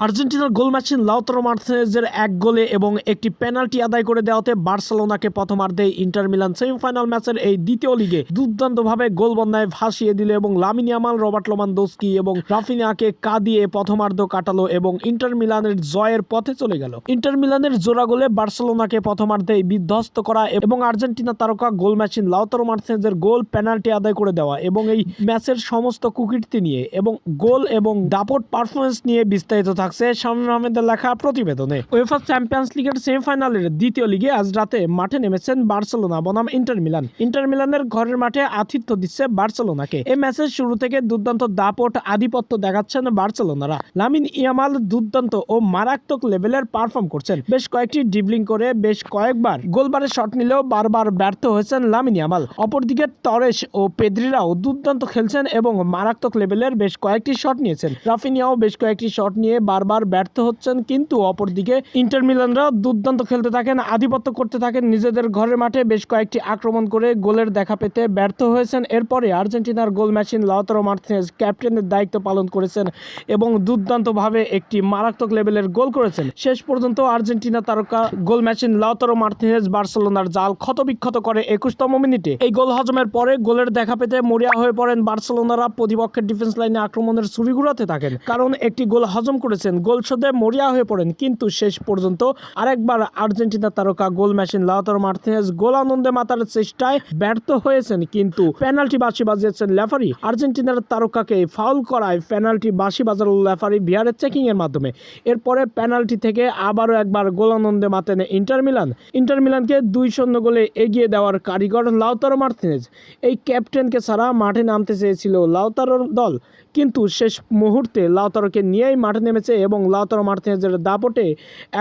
আর্জেন্টিনার গোল machine Lautaro মার্টিনেজের এক গোলে এবং একটি পেনাল্টি আদায় করে দেওয়াতে বার্সেলোনাকে প্রথমার্ধে ইন্টার মিলান সেমিফাইনাল ম্যাচের এই দ্বিতীয় লিগে দুর্দান্তভাবে গোল বন্যায় ভাসিয়ে দিল এবং লামিনী আমাল রবার্ট লোমানদোস্কি এবং রাফিনাকে কাঁদিয়ে প্রথমার্ধ কাটালো এবং ইন্টার মিলানের জয়ের পথে চলে গেল। ইন্টার মিলানের জোড়া গোলে বার্সেলোনাকে প্রথমার্ধে বিধ্বস্ত করা এবং আর্জেন্টিনা তারকা গোল ম্যাচিন লাউতারো মার্টিনেজের গোল পেনাল্টি আদায় করে দেওয়া এবং এই ম্যাচের সমস্ত কুকীর্তি নিয়ে এবং গোল এবং দাপট পারফরমেন্স নিয়ে বিস্তারিত থাকছে শামীম আহমেদের লেখা প্রতিবেদনে উয়েফা চ্যাম্পিয়ন্স লিগের সেমিফাইনালের দ্বিতীয় লিগে আজ রাতে মাঠে নেমেছেন বার্সেলোনা, বনাম ইন্টার মিলান। ইন্টার মিলানের ঘরের মাঠে আতিথ্য দিচ্ছে বার্সেলোনাকে। এই ম্যাচের শুরু থেকে দুর্দান্ত দাপট আধিপত্য দেখাচ্ছেন বার্সেলোনারা। লামিন ইয়ামাল দুর্দান্ত ও মারাত্মক লেভেলের পারফর্ম করছেন। বেশ কয়েকটি ডিবলিং করে বেশ কয়েকবার গোলবারের শট নিলেও বারবার ব্যর্থ হয়েছেন লামিন ইয়ামাল। অপরদিকে তরেশ ও পেদ্রিরাও দুর্দান্ত খেলছেন এবং মারাত্মক লেভেলের বেশ কয়েকটি শট নিয়েছেন। রাফিনিয়াও বেশ কয়েকটি শট নিয়ে বারবার ব্যর্থ হচ্ছেন, কিন্তু অপরদিকে ইন্টার মিলানরা দুর্দান্ত খেলতে থাকেন, আধিপত্য করতে থাকেন। নিজেদের ঘরের মাঠে বেশ কয়েকটি আক্রমণ করে গোলের দেখা পেতে ব্যর্থ হয়েছেন। এরপরে আর্জেন্টিনার গোল ম্যাচিন লাউতারো মার্টিনেজ ক্যাপ্টেনের দায়িত্ব পালন করেছেন এবং দুর্দান্তভাবে একটি মারাত্মক লেভেলের গোল করেছেন। শেষ পর্যন্ত আর্জেন্টিনা তারকা গোল ম্যাচিন লাউতারো মার্টিনেজ বার্সেলোনার জাল ক্ষতবিক্ষত করে একুশতম মিনিটে। এই গোল হজমের পরে গোলের দেখা পেতে মরিয়া হয়ে পড়েন বার্সেলোনারা। প্রতিপক্ষের ডিফেন্স লাইনে আক্রমণের ছুরি ঘুরাতে থাকেন, কারণ একটি গোল হজম করেছেন গোল শোধে মরিয়া হয়ে পড়েন। কিন্তু শেষ পর্যন্ত আরেকবার আর্জেন্টিনা তারকা goal machine Lautaro Martinez goal আনন্দে মাতার চেষ্টায় ব্যর্থ হয়েছেন। কিন্তু পেনাল্টি বাসি বাজিয়েছেন লেফারি। আর্জেন্টিনার তারকাকে ফাউল করায় পেনাল্টি বাসি বাজালো লেফারি বিহারের চেকিং এর মাধ্যমে। এরপরে পেনাল্টি থেকে আবারও একবার গোল আনন্দে মাতেন ইন্টার মিলান। ইন্টার মিলানকে দুই শূন্য গোলে এগিয়ে দেওয়ার কারিগর লাউতারো মার্টিনেজ এই ক্যাপ্টেনকে ছাড়া মাঠে নামতে চেয়েছিল লাউতারোর দল। কিন্তু শেষ মুহূর্তে লাউতারোকে নিয়েই মাঠে নেমেছে এবং লাউতারো মার্টিনেজের দাপটে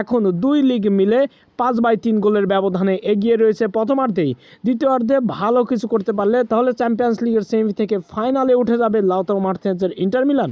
এখন দুই লিগ মিলে পাঁচ বাই তিন গোলের ব্যবধানে এগিয়ে রয়েছে। প্রথমার্ধেই দ্বিতীয়ার্ধে ভালো কিছু করতে পারলে তাহলে চ্যাম্পিয়ন্স লিগের সেমি থেকে ফাইনালে উঠে যাবে লাউতারো মার্টিনেজের ইন্টার মিলান।